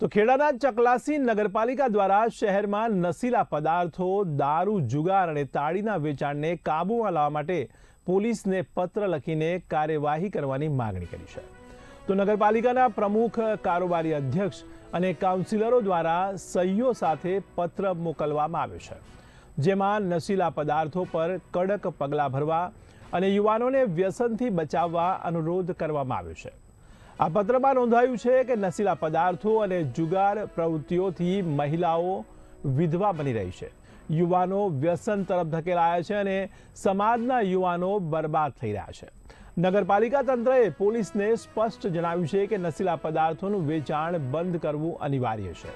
તો ખેડાના ચકલાસી નગરપાલિકા દ્વારા શહેરમાં નશીલા પદાર્થો, દારૂ, જુગાર અને તાળીના વેચાણને કાબૂમાં લાવવા માટે પોલીસને પત્ર લખીને કાર્યવાહી કરવાની માગણી કરી છે. તો નગરપાલિકાના પ્રમુખ, કારોબારી અધ્યક્ષ અને કાઉન્સિલરો દ્વારા સહીઓ સાથે પત્ર મોકલવામાં આવ્યો છે. જેમાં નશીલા પદાર્થો પર કડક પગલાં ભરવા અને યુવાનોને વ્યસનથી બચાવવા અનુરોધ કરવામાં આવ્યો છે. આ પત્રમાં નોંધાયું છે કે નશીલા પદાર્થો અને જુગાર પ્રવૃત્તિઓથી મહિલાઓ વિધવા બની રહી છે. યુવાનો વ્યસન તરફ ધકેલાયા છે અને સમાજના યુવાનો બરબાદ થઈ રહ્યા છે. નગરપાલિકા તંત્રએ પોલીસને સ્પષ્ટ જણાવ્યું છે કે નશીલા પદાર્થોનું વેચાણ બંધ કરવું અનિવાર્ય છે.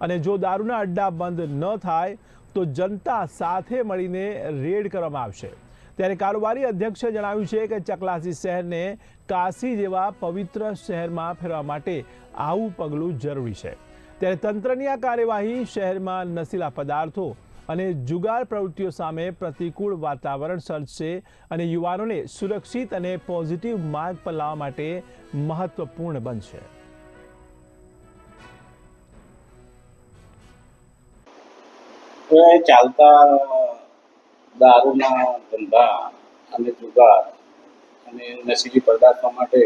અને જો દારૂના અડ્ડા બંધ ન થાય, તો જનતા સાથે મળીને રેડ કરવામાં આવશે. ત્યારે કારોબારી અધ્યક્ષે જણાવ્યું છે કે ચકલાસી શહેરને કાશી જેવા પવિત્ર શહેરમાં ફેરવા માટે આવું પગલું જરૂરી છે. ત્યારે તંત્રની આ કાર્યવાહી શહેરમાં નશીલા પદાર્થો અને જુગાર પ્રવૃત્તિઓ સામે પ્રતિકૂળ વાતાવરણ સર્જશે અને યુવાનોને સુરક્ષિત અને પોઝિટિવ માર્ગ પર લાવવા માટે મહત્વપૂર્ણ બનશે. ચાલતા દારૂના ધંધા અને જુગાર અને નશીલી પદાર્થો માટે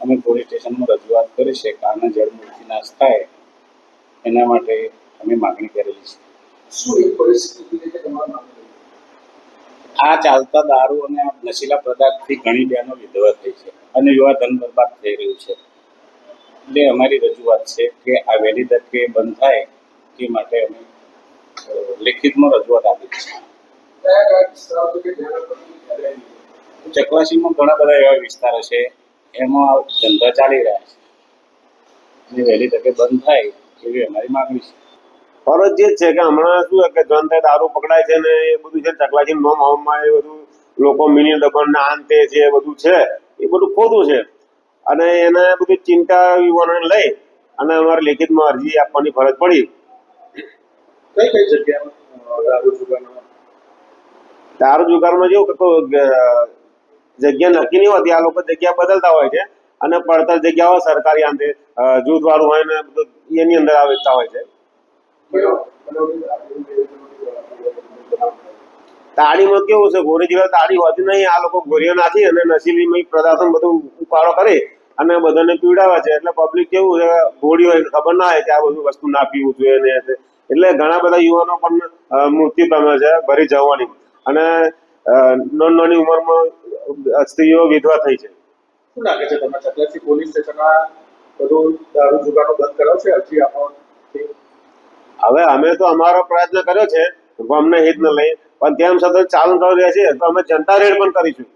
અમે પોલીસ સ્ટેશનમાં રજૂઆત કરી છે કે જળમૂળથી નાશ થાય એના માટે અમે માગણી કરેલી છે. આ ચાલતા દારૂ અને આ નશીલા પદાર્થથી ઘણી બહેનો વિધવા થઈ છે અને યુવા ધન બરબાદ થઈ રહ્યું છે. એટલે અમારી રજૂઆત છે કે આ વહેલી તકે બંધ થાય તે માટે અમે લેખિતમાં રજૂઆત આપી છે. ચકવાસીમાં ઘણા બધા એવા વિસ્તારો છે એમાં ધંધા ચાલી રહ્યા છે. અને વહેલી તકે બંધ થાય એવી અમારી માગણી છે. ફરજ જે છે કે હમણાં શું કે જન થાય દારૂ પકડાય છે ને એ બધું છે ચકલાજી નોમ હોમમાં એ બધું લોકો મિલિયન દબણ ને આન છે એ બધું છે એ બધું ખોટું છે. અને એને બધી ચિંતા યુવાનોને લઈ અને અમારે લેખિતમાં અરજી આપવાની ફરજ પડી. કઈ કઈ જગ્યામાં દારૂ જુગારનો દારૂ જુગારમાં જેવું કે જગ્યા નક્કી નહીં હોતી. આ લોકો જગ્યા બદલતા હોય છે અને પડતર જગ્યાઓ સરકારી આંતે જૂથ વાળું હોય ને બધું એની અંદર વેચતા હોય છે. તાળીમાં કેવું છે? ગોરી જેવા તાળી હોતી નહીં. આ લોકો ગોરીઓ નાખી અને નશીલી પદાર્થો બધું ઉપાડો કરે અને બધાને પીવડાવે છે. એટલે પબ્લિક કેવું છે? ગોળી હોય ખબર ના હોય કે આ બધું વસ્તુ ના પીવું જોઈએ ને એટલે ઘણા બધા યુવાનો પણ મૃત્યુ પામે છે ભરી જવાની. અને નાની નાની ઉંમરમાં સ્ત્રીઓ વિધવા થઈ છે. શું લાગે છે તમે ચકલાસી પોલીસ સ્ટેશનમાં બધું દારૂ જુગારનો બંધ કર્યો છે? હજી આપણો હવે અમે તો અમારો પ્રયત્ન કર્યો છે અમને હિત ન લઈ. પણ તેમ છતાં ચાલુ કરી રહ્યા છીએ તો અમે જનતા રેડ પણ કરીશું.